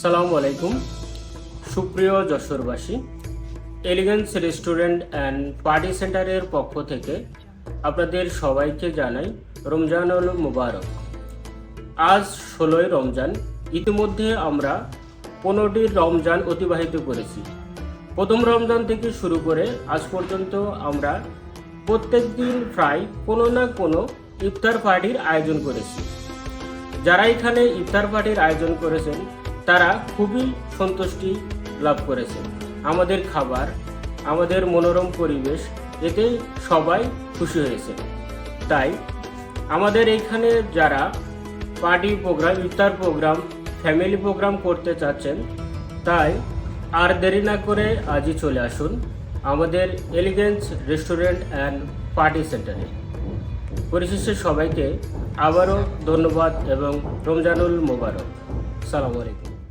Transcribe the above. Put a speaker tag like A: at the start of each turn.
A: সালামু আলাইকুম। সুপ্রিয় যশোরবাসী এলিগেন্স রেস্টুরেন্ট অ্যান্ড পার্টি সেন্টারের পক্ষ থেকে আপনাদের সবাইকে জানাই রমজানুল মুবারক। আজ ষোলোই রমজান, ইতিমধ্যে আমরা পনেরোটি রমজান অতিবাহিত করেছি। প্রথম রমজান থেকে শুরু করে আজ পর্যন্ত আমরা প্রত্যেক দিন প্রায় কোনো না কোনো ইফতার পার্টির আয়োজন করেছি। যারা এখানে ইফতার পার্টির আয়োজন করেছেন তারা খুবই সন্তুষ্টি লাভ করেছে। আমাদের খাবার, আমাদের মনোরম পরিবেশ এতে সবাই খুশি হয়েছে। তাই আমাদের এইখানে যারা পার্টি প্রোগ্রাম, ইফতার প্রোগ্রাম, ফ্যামিলি প্রোগ্রাম করতে চাচ্ছেন, তাই আর দেরি না করে আজই চলে আসুন আমাদের এলিগেন্স রেস্টুরেন্ট অ্যান্ড পার্টি সেন্টারে। পরিশেষে সবাইকে আবারও ধন্যবাদ এবং রমজানুল মোবারক। সালামু আলাইকুম।